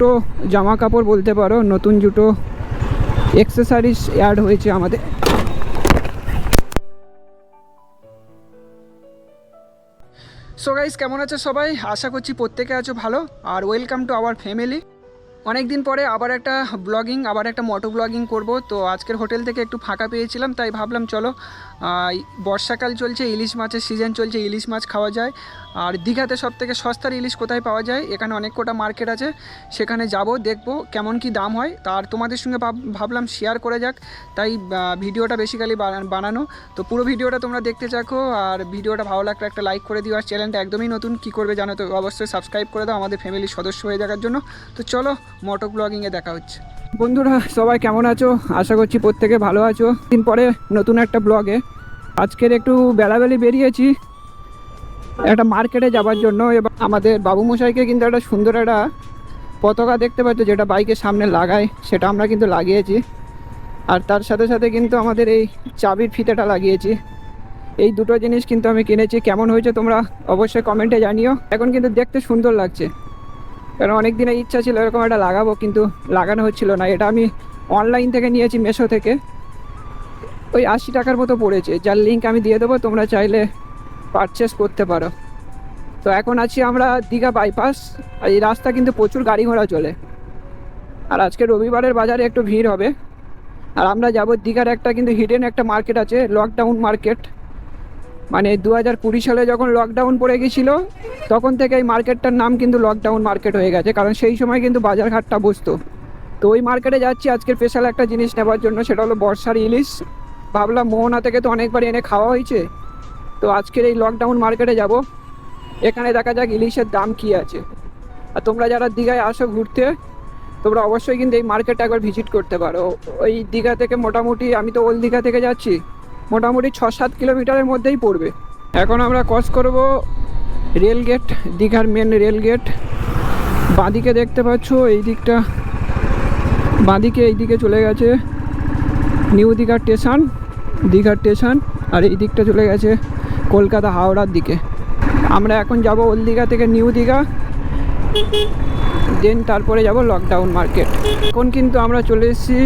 দুটো জামা কাপড় বলতে পারো, নতুন দুটো এক্সেসারিজ অ্যাড হয়েছে আমাদের। সো গাইস কেমন আছে সবাই? আশা করছি প্রত্যেকে আছো ভালো। আর ওয়েলকাম টু আওয়ার ফ্যামিলি অনেক দিন পরে আবার একটা ব্লগিং আবার একটা মোটো ব্লগিং করব। তো আজকের হোটেল থেকে একটু ফাঁকা পেয়েছিলাম, তাই ভাবলাম চলো বর্ষাকাল চলছে, ইলিশ মাছের সিজন চলছে, ইলিশ মাছ খাওয়া যায়। আর দীঘাতে সব থেকে সস্তার ইলিশ কোথায় পাওয়া যায়? এখানে অনেক কটা মার্কেট আছে। সেখানে যাব, দেখব কেমন কি দাম হয়। তার তোমাদের সঙ্গে ভাব- ভাবলাম শেয়ার করে যাক। তাই ভিডিওটা বেসিক্যালি বানানো। তো পুরো ভিডিওটা তোমরা দেখতে চাকো আর ভিডিওটা ভালো লাগলে একটা লাইক করে দিও। আর চ্যানেলটা একদমই নতুন, কি করবে জানো তো? অবশ্যই সাবস্ক্রাইব করে দাও আমাদের ফ্যামিলির সদস্য হয়ে দেখার জন্য। তো চলো মোটো ব্লগিংয়ে দেখা হচ্ছে। বন্ধুরা, সবাই কেমন আছো? আশা করছি প্রত্যেকে ভালো আছো। দিন পরে নতুন একটা ব্লগে আজকের একটু বেলাবেলি বেরিয়েছি। একটা মার্কেটে যাওয়ার জন্য এবং আমাদের বাবুমশাইকে কিন্তু একটা সুন্দর একটা পতাকা দেখতে পাচ্ছ, যেটা বাইকের সামনে লাগায়, সেটা আমরা কিন্তু লাগিয়েছি। আর তার সাথে সাথে কিন্তু আমাদের এই চাবির ফিতেটা লাগিয়েছি। এই দুটো জিনিস কিন্তু আমি কিনেছি। কেমন হয়েছে তোমরা অবশ্যই কমেন্টে জানিও। এখন কিন্তু দেখতে সুন্দর লাগছে। কারণ অনেক দিনের ইচ্ছা ছিল এরকম একটা লাগাবো, কিন্তু লাগানো হচ্ছিল না। এটা আমি অনলাইন থেকে নিয়েছি মেশো থেকে। ওই আশি টাকার মতো পড়েছে। যার লিঙ্ক আমি দিয়ে দেবো, তোমরা চাইলে পারচেস করতে পারো। তো এখন আছি আমরা দীঘা বাইপাস আর এই রাস্তা কিন্তু প্রচুর গাড়ি ঘোড়া চলে। আর আজকে রবিবারের বাজারে একটু ভিড় হবে। আর আমরা যাব দীঘার একটা কিন্তু হিডেন একটা মার্কেট আছে লকডাউন মার্কেট মানে দু হাজার কুড়ি সালে যখন লকডাউন পড়ে গেছিল, তখন থেকে এই মার্কেটটার নাম কিন্তু লকডাউন মার্কেট হয়ে গেছে, কারণ সেই সময় কিন্তু বাজারঘাটটা বসতো। তো ওই মার্কেটে যাচ্ছি আজকের স্পেশাল একটা জিনিস নেওয়ার জন্য, সেটা হলো বর্ষার ইলিশ। ভাবলাম মোহনা থেকে তো অনেকবার এনে খাওয়া হয়েছে। তো আজকের এই লকডাউন মার্কেটে যাব। এখানে দেখা যাক ইলিশের দাম কী আছে। আর তোমরা যারা দীঘায় আসো ঘুরতে, তোমরা অবশ্যই কিন্তু এই মার্কেটটা একবার ভিজিট করতে পারো। ওই দীঘা থেকে মোটামুটি, আমি তো ওল্ড দীঘা থেকে যাচ্ছি, মোটামুটি ছ সাত কিলোমিটারের মধ্যেই পড়বে। এখন আমরা ক্রস করব রেল গেট দীঘার মেন রেল গেট বাঁদিকে দেখতে পাচ্ছ, এই দিকটা, বাঁদিকে এই দিকে চলে গেছে new Digha station Digha station আর এই দিকটা চলে গেছে কলকাতা হাওড়ার দিকে। আমরা এখন যাব ওল্ড দীঘা থেকে নিউ দীঘা দেন তারপরে যাব লকডাউন মার্কেট এখন কিন্তু আমরা চলে এসেছি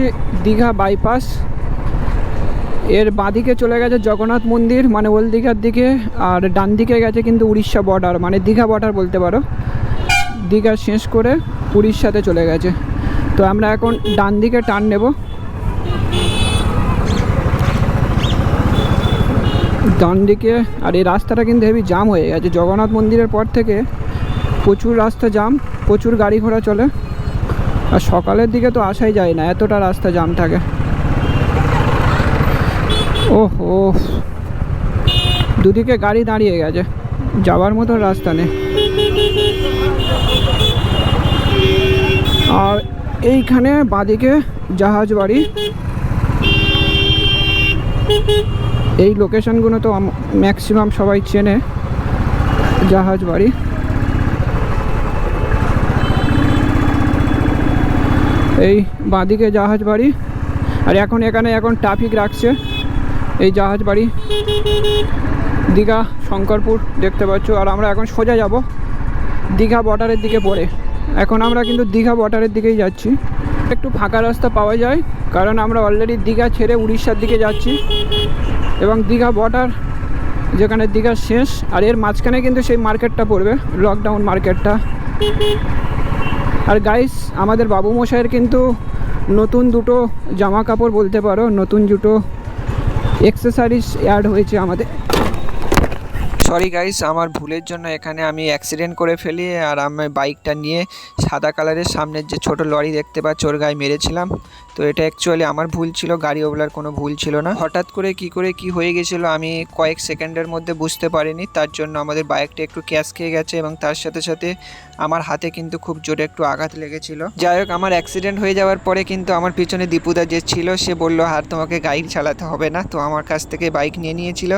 দীঘা বাইপাস এর বাঁদিকে চলে গেছে জগন্নাথ মন্দির মানে ওল্ড দীঘার দিকে, আর ডান দিকে গেছে কিন্তু উড়িষ্যা বর্ডার মানে দীঘা বর্ডার বলতে পারো। দীঘা শেষ করে উড়িষ্যাতে চলে গেছে। তো আমরা এখন ডান দিকে টার্ন নেব। ডান দিকে আর এই রাস্তাটা কিন্তু হেভি জাম হয়ে গেছে। জগন্নাথ মন্দিরের পর থেকে প্রচুর রাস্তা জাম প্রচুর গাড়ি ঘোড়া চলে। আর সকালের দিকে তো আসাই যায় না, এতটা রাস্তা জাম থাকে। ওহ ও দুদিকে গাড়ি দাঁড়িয়ে গেছে, যাওয়ার মতো রাস্তা নেই। আর এইখানে বাঁদিকে জাহাজ বাড়ি। এই লোকেশনগুলো তো ম্যাক্সিমাম সবাই চেনে জাহাজ বাড়ি এই বাঁদিকে জাহাজ বাড়ি আর এখন এখানে এখন ট্রাফিক রাখছে, এই জাহাজ বাড়ি দীঘা, শঙ্করপুর দেখতে পাচ্ছ, আর আমরা এখন সোজা যাব দীঘা বর্ডারের দিকে পড়ে। এখন আমরা কিন্তু দীঘা বর্ডারের দিকেই যাচ্ছি। একটু ফাঁকা রাস্তা পাওয়া যায়, কারণ আমরা অলরেডি দীঘা ছেড়ে উড়িষ্যার দিকে যাচ্ছি। এবং দীঘা বর্ডার যেখানে দীঘা শেষ, আর এর মাঝখানে কিন্তু সেই মার্কেটটা পড়বে লকডাউন মার্কেটটা। আর গাইস আমাদের বাবু মশাইয়ের কিন্তু নতুন দুটো জামা কাপড় বলতে পারো, নতুন দুটো এক্সেসারিজ অ্যাড হয়েছে আমাদের। সরি গাইস আমার ভুলের জন্য এখানে আমি অ্যাক্সিডেন্ট করে ফেলি আর আমি বাইকটা নিয়ে সাদা কালারের সামনের যে ছোট লরি দেখতে পাচ্ছি, ওর গায়ে মেরেছিলাম। তো এটা অ্যাকচুয়ালি আমার ভুল ছিল, গাড়ি ওগুলার কোনো ভুল ছিল না। হঠাৎ করে কি করে কি হয়ে গেছিল আমি কয়েক সেকেন্ডের মধ্যে বুঝতে পারিনি, তার জন্য আমাদের বাইকটা একটু ক্যাশ খেয়ে গেছে এবং তার সাথে সাথে আমার হাতে কিন্তু খুব জোরে একটু আঘাত লেগেছিল। যাই হোক, আমার অ্যাক্সিডেন্ট হয়ে যাওয়ার পরে কিন্তু আমার পিছনে দীপুদা যে ছিল, সে বলল, আর তোমাকে বাইক চালাতে হবে না। তো আমার কাছ থেকে বাইক নিয়ে নিয়েছিল,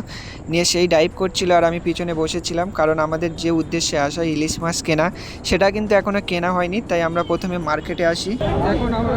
নিয়ে সেই ড্রাইভ করছিল আর আমি পিছনে বসেছিলাম, কারণ আমাদের যে উদ্দেশ্যে আসা ইলিশ মাছ কেনা, সেটা কিন্তু এখনও কেনা হয়নি, তাই আমরা প্রথমে মার্কেটে আসি। এখন আমরা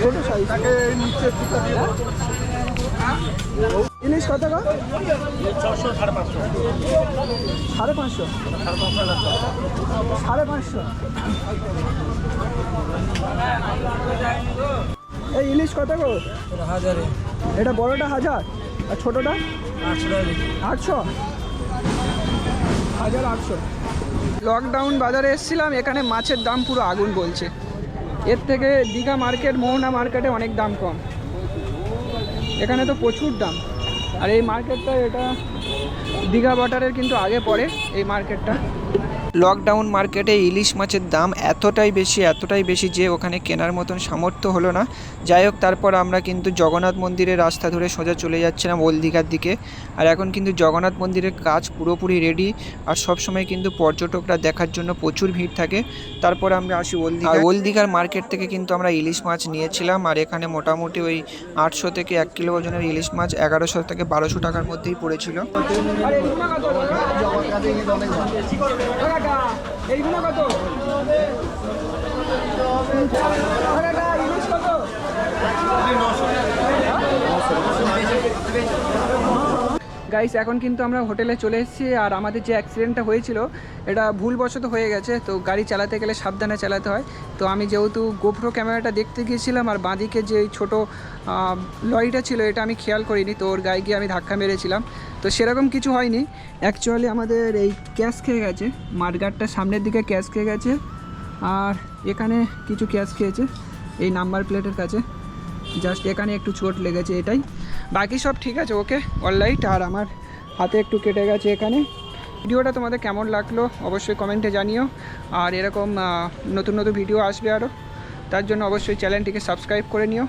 ছোটো সাইজ ইলিশ কত গো? সাড়ে পাঁচশো। সাড়ে পাঁচশো? এই ইলিশ কত গো? হাজারে এটা বড়টা হাজার আর ছোটটা? আটশো আটশো? হাজার আটশো। লকডাউন বাজারে এসেছিলাম এখানে মাছের দাম পুরো আগুন বলছে। এর থেকে দীঘা মার্কেট, মোহনা মার্কেটে অনেক দাম কম। এখানে তো প্রচুর দাম। আর এই মার্কেটটা এটা দীঘা বর্ডারের কিন্তু আগে পড়ে এই মার্কেটটা। লকডাউন মার্কেটে ইলিশ মাছের দাম এতটাই বেশি এতটাই বেশি যে ওখানে কেনার মতন সামর্থ্য হলো না। যাই হোক তারপর আমরা কিন্তু জগন্নাথ মন্দিরের রাস্তা ধরে সোজা চলে যাচ্ছিলাম ওল দীঘার দিকে। আর এখন কিন্তু জগন্নাথ মন্দিরের কাজ পুরোপুরি রেডি আর সব সময় কিন্তু পর্যটকরা দেখার জন্য প্রচুর ভিড় থাকে। তারপর আমরা আসি ওল দীঘা আর ওল দীঘার মার্কেট থেকে কিন্তু আমরা ইলিশ মাছ নিয়েছিলাম আর এখানে মোটামুটি ওই আটশো থেকে এক কিলো ওজনের ইলিশ মাছ এগারোশো থেকে বারোশো টাকার মধ্যেই পড়েছিল। আর এইগুলো কত? ইলিশ কত? গাইস এখন কিন্তু আমরা হোটেলে চলে এসেছি আর আমাদের যে অ্যাক্সিডেন্টটা হয়েছিল, এটা ভুলবশত হয়ে গেছে। তো গাড়ি চালাতে গেলে সাবধানে চালাতে হয়। তো আমি যেহেতু গোপ্রো ক্যামেরাটা দেখতে গিয়েছিলাম আর বাঁদিকে যে ছোটো লরিটা ছিল, এটা আমি খেয়াল করিনি। তো ওর গায়ে গিয়ে আমি ধাক্কা মেরেছিলাম। তো সেরকম কিছু হয়নি। অ্যাকচুয়ালি আমাদের এই ক্যাশ খেয়ে গেছে। মাঠগাটটার সামনের দিকে ক্যাশ খেয়ে গেছে। আর এখানে কিছু ক্যাশ খেয়েছে। এই নাম্বার প্লেটের কাছে। জাস্ট এখানে একটু চোট লেগেছে এটাই। বাকি সব ঠিক আছে, ওকে? অলরাইট আর আমার হাতে একটু কেটে গেছে এখানে। ভিডিওটা তোমাদের কেমন লাগল অবশ্যই কমেন্টে জানিও। আর এরকম নতুন নতুন ভিডিও আসবে আরও তার জন্য অবশ্যই চ্যানেলটিকে সাবস্ক্রাইব করে নিও।